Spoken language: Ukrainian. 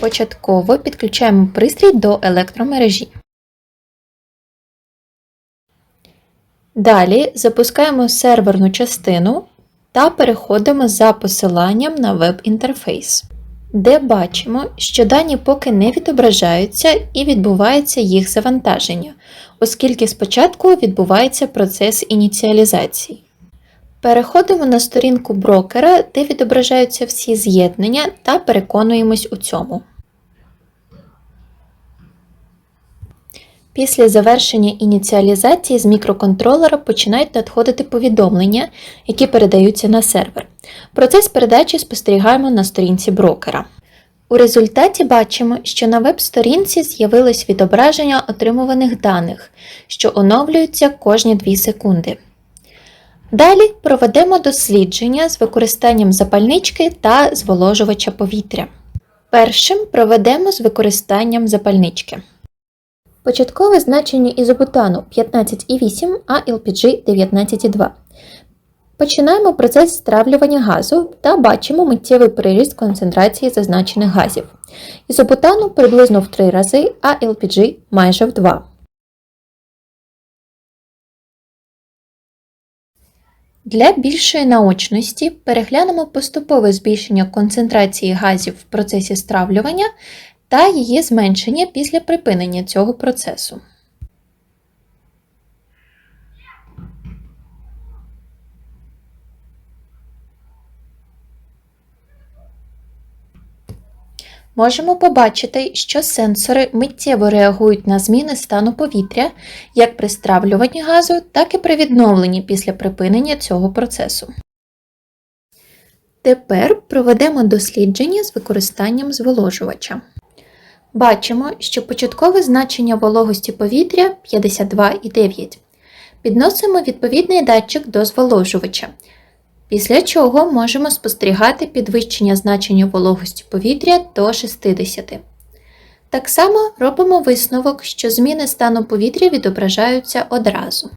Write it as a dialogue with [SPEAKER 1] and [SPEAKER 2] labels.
[SPEAKER 1] Початково підключаємо пристрій до електромережі. Далі запускаємо серверну частину та переходимо за посиланням на веб-інтерфейс, де бачимо, що дані поки не відображаються і відбувається їх завантаження, оскільки спочатку відбувається процес ініціалізації. Переходимо на сторінку брокера, де відображаються всі з'єднання та переконуємось у цьому. Після завершення ініціалізації з мікроконтролера починають надходити повідомлення, які передаються на сервер. Процес передачі спостерігаємо на сторінці брокера. У результаті бачимо, що на веб-сторінці з'явилось відображення отримуваних даних, що оновлюються кожні 2 секунди. Далі проведемо дослідження з використанням запальнички та зволожувача повітря. Першим проведемо з використанням запальнички. Початкове значення ізобутану 15,8, а LPG 19,2. Починаємо процес стравлювання газу та бачимо миттєвий приріст концентрації зазначених газів. Ізобутану приблизно в 3 рази, а LPG майже в 2. Для більшої наочності переглянемо поступове збільшення концентрації газів в процесі стравлювання та її зменшення після припинення цього процесу. Можемо побачити, що сенсори миттєво реагують на зміни стану повітря як при стравлюванні газу, так і при відновленні після припинення цього процесу. Тепер проведемо дослідження з використанням зволожувача. Бачимо, що початкове значення вологості повітря 52,9. Підносимо відповідний датчик до зволожувача, після чого можемо спостерігати підвищення значення вологості повітря до 60. Так само робимо висновок, що зміни стану повітря відображаються одразу.